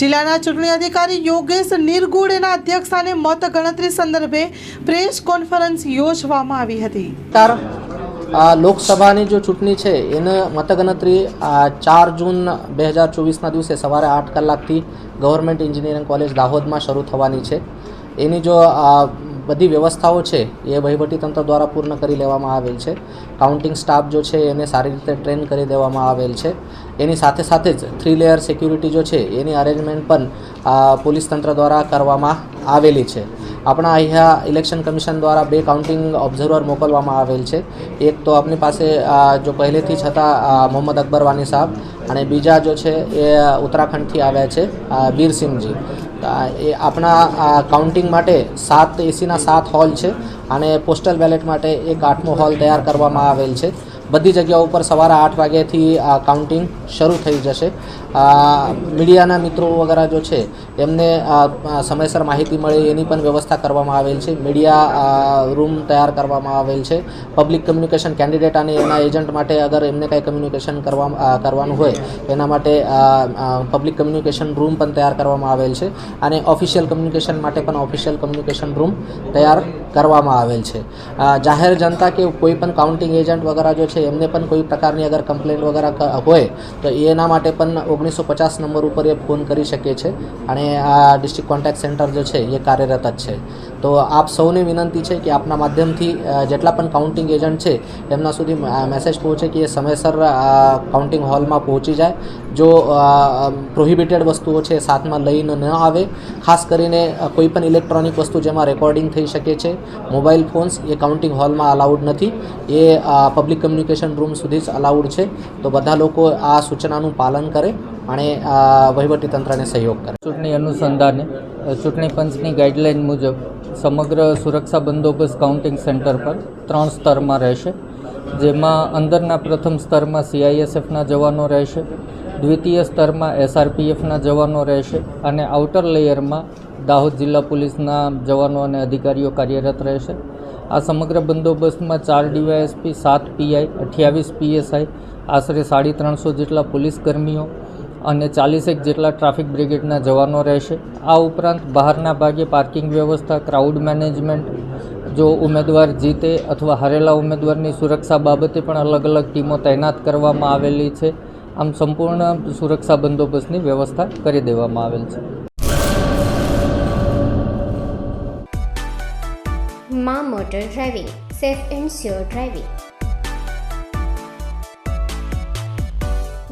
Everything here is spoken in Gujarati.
જિલ્લાના ચૂંટણી અધિકારી યોગેશ નિરગુડેના અધ્યક્ષસ્થાને મત ગણતરી સંદર્ભે પ્રેસ કોન્ફરન્સ યોજવામાં આવી હતી. લોકસભાની જો ચૂંટણી છે, એને મતગણતરી ચાર જૂન બે હજાર ચોવીસના દિવસે સવારે આઠ કલાકથી ગવર્મેન્ટ એન્જિનિયરિંગ કોલેજ દાહોદમાં શરૂ થવાની છે. એની જો બધી વ્યવસ્થાઓ છે એ વહીવટીતંત્ર દ્વારા પૂર્ણ કરી લેવામાં આવેલ છે. કાઉન્ટિંગ સ્ટાફ જો છે એને સારી રીતે ટ્રેન કરી દેવામાં આવેલ છે. એની સાથે સાથે જ થ્રી લેયર સિક્યુરિટી જો છે એની અરેન્જમેન્ટ પણ પોલીસ તંત્ર દ્વારા કરવામાં આવેલી છે. આપણા અહીંયા ઇલેક્શન કમિશન દ્વારા બે કાઉન્ટિંગ ઓબ્ઝર્વર મોકલવામાં આવેલ છે. એક તો આપણી પાસે જો પહેલેથી હતા મોહમ્મદ અકબર વાની સાહેબ અને બીજા જો છે એ ઉત્તરાખંડથી આવ્યા છે વીરસિંહજી એ આપણા કાઉન્ટિંગ માટે સાત એસીના સાત હોલ છે અને પોસ્ટલ બેલેટ માટે એક આઠમો હોલ તૈયાર કરવામાં આવેલ છે. બધી જગ્યાઓ ઉપર સવારે આઠ વાગ્યાથી કાઉન્ટિંગ શરૂ થઈ જશે. મીડિયાના મિત્રો વગેરે જો છે, એમને સમયસર માહિતી મળે એની પણ વ્યવસ્થા કરવામાં આવેલ છે. મીડિયા રૂમ તૈયાર કરવામાં આવેલ છે. પબ્લિક કમ્યુનિકેશન કેન્ડિડેટ અને એના એજન્ટ માટે અગર એમને કાંઈ કમ્યુનિકેશન કરવા કરવાનું હોય, એના માટે પબ્લિક કમ્યુનિકેશન રૂમ પણ તૈયાર કરવામાં આવેલ છે અને ઓફિશિયલ કમ્યુનિકેશન માટે પણ ઓફિશિયલ કમ્યુનિકેશન રૂમ તૈયાર કરવામાં આવેલ છે. જાહેર જનતા કે કોઈ પણ કાઉન્ટિંગ એજન્ટ વગેરે જો છે, એમને પણ કોઈ પ્રકારની અગર કમ્પ્લેન વગેરે હોય, તો એના માટે પણ ઓગણીસો પચાસ નંબર ઉપર એ ફોન કરી શકે છે અને આ ડિસ્ટ્રિક્ટ કોન્ટેક્ટ સેન્ટર જે છે એ કાર્યરત જ છે. તો આપ સૌને વિનંતી છે કે આપના માધ્યમથી જેટલા પણ કાઉન્ટિંગ એજન્ટ છે, એમના સુધી મેસેજ પહોંચે કે એ સમયસર કાઉન્ટિંગ હોલમાં પહોંચી જાય. જો પ્રોહિબિટેડ વસ્તુઓ છે સાથમાં લઈને ન આવે, ખાસ કરીને કોઈ પણ ઇલેક્ટ્રોનિક વસ્તુ જેમાં રેકોર્ડિંગ થઈ શકે છે મોબાઈલ ફોન્સ એ કાઉન્ટિંગ હોલમાં અલાઉડ નથી. એ પબ્લિક કમ્યુનિકેશન રૂમ સુધી જ અલાઉડ છે. તો બધા લોકો આ સૂચનાનું પાલન કરે. અને વહીવટીતંત્રને સહયોગ કરે. ચૂંટણી અનુસંધાને ચૂંટણી પંચની ગાઈડલાઇન મુજબ સમગ્ર સુરક્ષા બંદોબસ્ત કાઉન્ટિંગ સેન્ટર પર ત્રણ સ્તરમાં રહેશે, જેમાં અંદરના પ્રથમ સ્તરમાં સીઆઈએસએફના જવાનો રહેશે, દ્વિતીય સ્તરમાં એસઆરપીએફના જવાનો રહેશે અને આઉટર લેયરમાં દાહોદ જિલ્લા પોલીસના જવાનો અને અધિકારીઓ કાર્યરત રહેશે. આ સમગ્ર બંદોબસ્તમાં ચાર ડીવાયએસપી સાત પીઆઈ અઠ્યાવીસ પીએસઆઈ આશરે સાડી ત્રણસો જેટલા પોલીસ કર્મીઓ અને ચાલીસેક જેટલા ટ્રાફિક બ્રિગેડના જવાનો રહેશે. આ ઉપરાંત બહારના ભાગે પાર્કિંગ વ્યવસ્થા, ક્રાઉડ મેનેજમેન્ટ, જો ઉમેદવાર જીતે અથવા હારેલા ઉમેદવારની સુરક્ષા બાબતે પણ અલગ અલગ ટીમો તૈનાત કરવામાં આવેલી છે. આમ સંપૂર્ણ સુરક્ષા બંદોબસ્તની વ્યવસ્થા કરી દેવામાં આવેલ છે. મા motor driving, safe and sure driving.